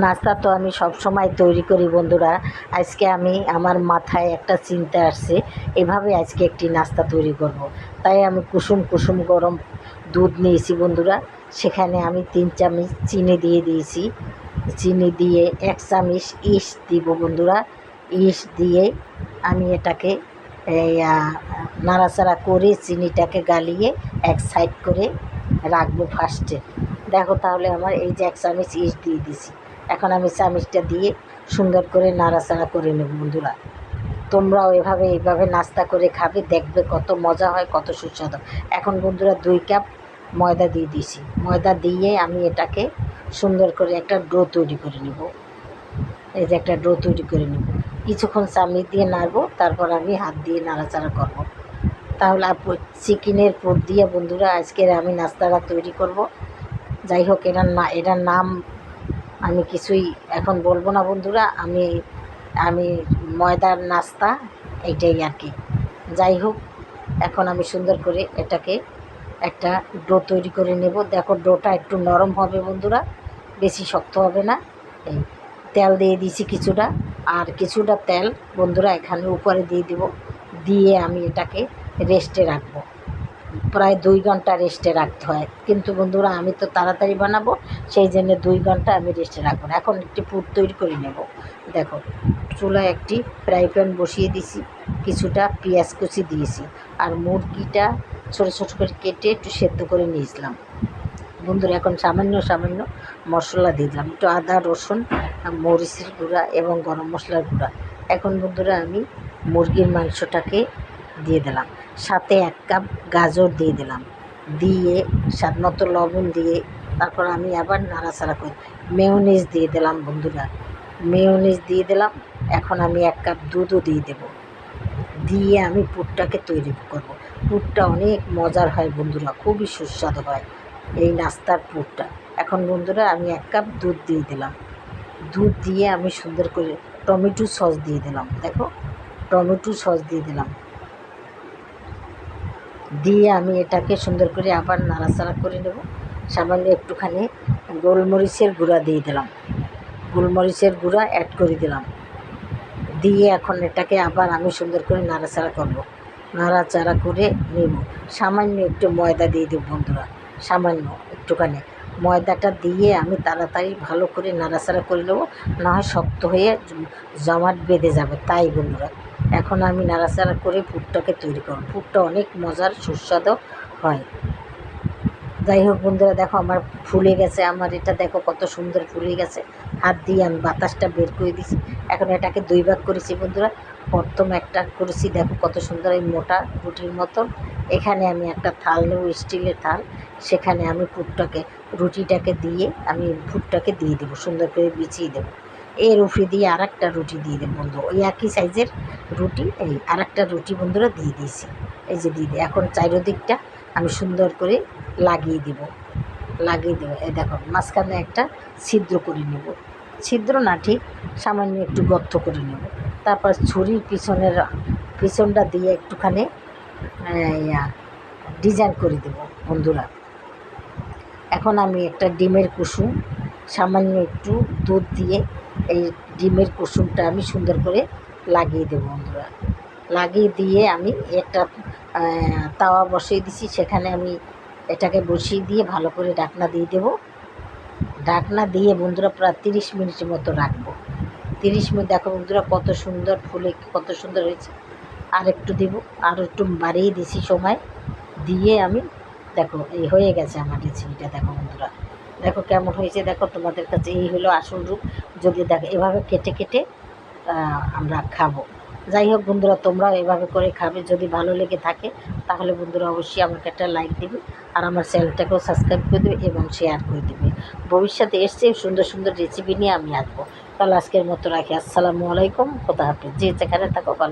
নাস্তা তো আমি সব সময় তৈরি করি বন্ধুরা। আজকে আমি আমার মাথায় একটা চিন্তা আসছে, এভাবে আজকে একটি নাস্তা তৈরি করব। তাই আমি কুসুম কুসুম গরম দুধ নিয়েছি বন্ধুরা। সেখানে আমি তিন চামচ চিনি দিয়ে দিয়েছি। চিনি দিয়ে এক চামচ ইস দিব বন্ধুরা। ইস দিয়ে আমি এটাকে নাড়াচাড়া করে চিনিটাকে গালিয়ে এক সাইড করে রাখব ফার্স্টে দেখো তাহলে আমার এই যে এক চামচ ইস দিয়ে দিছি এখন আমি চামচটা দিয়ে সুন্দর করে নাড়াচাড়া করে নেব বন্ধুরা। তোমরাও এভাবে এইভাবে নাস্তা করে খাবে, দেখবে কত মজা হয়, কত সুস্বাদু। এখন বন্ধুরা দুই কাপ ময়দা দিয়ে দিয়েছি। ময়দা দিয়ে আমি এটাকে সুন্দর করে একটা ডো তৈরি করে নেব। এই যে একটা ডো তৈরি করে নেব। কিছুক্ষণ চামিচ দিয়ে নাড়বো, তারপর আমি হাত দিয়ে নাড়াচাড়া করব। তাহলে চিকেনের পুর দিয়ে বন্ধুরা আজকের আমি নাস্তাটা তৈরি করব। যাই হোক, এটার না, এটার নাম আমি কিছুই এখন বলব না বন্ধুরা, আমি আমি ময়দার নাস্তা, এইটাই আর কি। যাই হোক, এখন আমি সুন্দর করে এটাকে একটা ডো তৈরি করে নেব। দেখো, ডোটা একটু নরম হবে বন্ধুরা, বেশি শক্ত হবে না। এই তেল দিয়ে দিয়েছি কিছুটা, আর কিছুটা তেল বন্ধুরা এখানে উপরে দিয়ে দিব। দিয়ে আমি এটাকে রেস্টে রাখব। প্রায় দুই ঘণ্টা রেস্টে রাখতে হয়। কিন্তু বন্ধুরা, আমি তো তাড়াতাড়ি বানাবো, সেই জন্য দুই ঘণ্টা আমি রেস্টে রাখব না। এখন একটি পুর তৈরি করে নেব। দেখো, চুলায় একটি ফ্রাই প্যান বসিয়ে দিছি কিছুটা পেঁয়াজ কুচি দিয়েছি আর মুরগিটা ছোটো ছোটো করে কেটে একটু সেদ্ধ করে নিয়েছিলাম। বন্ধুরা, এখন সামান্য সামান্য মশলা দিয়ে দিলাম। একটু আদা, রসুন, মরিচের গুঁড়া এবং গরম মশলার গুঁড়া। এখন বন্ধুরা, আমি মুরগির মাংসটাকে দিয়ে দিলাম। সাথে এক কাপ গাজর দিয়ে দিলাম। দিয়ে স্বাদ মতো লবণ দিয়ে তারপর আমি আবার নাড়াচাড়া করি মেয়নিজ দিয়ে দিলাম বন্ধুরা। মেয়নিজ দিয়ে দিলাম। এখন আমি এক কাপ দুধও দিয়ে দেব। দিয়ে আমি পুরটাকে তৈরি করব। পুরটা অনেক মজার হয় বন্ধুরা, খুবই সুস্বাদু হয় এই নাস্তার পুরটা। এখন বন্ধুরা আমি এক কাপ দুধ দিয়ে দিলাম। দুধ দিয়ে আমি সুন্দর করে টমেটো সস দিয়ে দিলাম। দেখো, টমেটো সস দিয়ে দিলাম। দিয়ে আমি এটাকে সুন্দর করে আবার নাড়াচাড়া করে নেব। সামান্য একটুখানি গোলমরিচের গুঁড়া দিয়ে দিলাম। গোলমরিচের গুঁড়া অ্যাড করে দিলাম। দিয়ে এখন এটাকে আবার আমি সুন্দর করে নাড়াচাড়া করব। নাড়াচাড়া করে নেব। সামান্য একটু ময়দা দিয়ে দেব বন্ধুরা। সামান্য একটুখানি। ময়দাটা দিয়ে আমি তাড়াতাড়ি ভালো করে নাড়াচাড়া করে নেব, না হয় শক্ত হয়ে জমাট বেঁধে যাবে, তাই বন্ধুরা। এখন আমি নাড়াচাড়া করে পুরটাকে তৈরি করব। পুরটা অনেক মজার, সুস্বাদু হয়। যাই হোক বন্ধুরা, দেখো আমার ফুলে গেছে, আমার এটা দেখো কত সুন্দর ফুলে গেছে। হাত দিয়ে আমি বাতাসটা বের করে দিছি। এখন এটাকে দুই ভাগ করেছি বন্ধুরা। প্রথম একটা করেছি, দেখো কত সুন্দর এই মোটা রুটির মতন। এখানে আমি একটা থাল নেব, স্টিলের থাল। সেখানে আমি পুরটাকে রুটিটাকে দিয়ে আমি পুরটাকে দিয়ে দেবো, সুন্দর করে বিছিয়ে দেবো। এর উপরে দিয়ে আর একটা রুটি দিয়ে দেবো বন্ধু। ওই একই সাইজের রুটি, এই আর একটা রুটি বন্ধুরা দিয়ে দিয়েছি। এই যে দিয়ে দিই এখন চারিদিকটা আমি সুন্দর করে লাগিয়ে দিব। লাগিয়ে দেবো, এই দেখো, মাঝখানে একটা ছিদ্র করে নেব। ছিদ্র না, ঠিক? সামান্য একটু গর্ত করে নেব। তারপর ছুরির পিছনের, পিছনটা দিয়ে একটুখানি ডিজাইন করে দেব বন্ধুরা। এখন আমি একটা ডিমের কুসুম, সামান্য একটু দুধ দিয়ে এই ডিমের কুসুমটা আমি সুন্দর করে লাগিয়ে দেবো বন্ধুরা। লাগিয়ে দিয়ে আমি একটা তাওয়া বসিয়ে দিছি, সেখানে আমি এটাকে বসিয়ে দিয়ে ভালো করে ডাকনা দিয়ে দেবো। ডাকনা দিয়ে বন্ধুরা প্রায় তিরিশ মিনিটের মতো রাখব। তিরিশ মিনিট দেখো বন্ধুরা কত সুন্দর ফুলে, কত সুন্দর হয়েছে। আর একটু দেবো, আর একটু বাড়িয়ে দিছি সময়। দিয়ে আমি, দেখো, এই হয়ে গেছে আমার রেসিপিটা দেখো বন্ধুরা। দেখো কেমন হয়েছে, দেখো তোমাদের কাছে এই হলো আসল রূপ। যদি দেখো, এভাবে কেটে কেটে আমরা খাব। যাই হোক বন্ধুরা তোমরাও এভাবে করে খাবে, যদি ভালো লেগে থাকে, তাহলে বন্ধুরা অবশ্যই আমাকে একটা লাইক দেবে, আর আমার চ্যানেলটাকেও সাবস্ক্রাইব করে দেবে এবং শেয়ার করে দেবে। ভবিষ্যতে এসছে সুন্দর সুন্দর রেসিপি নিয়ে আমি আসব। তাহলে আজকের মতো রাখি। আসসালামু আলাইকুম কোথা হাফিজ। যে যেখানে থাকো, ভালো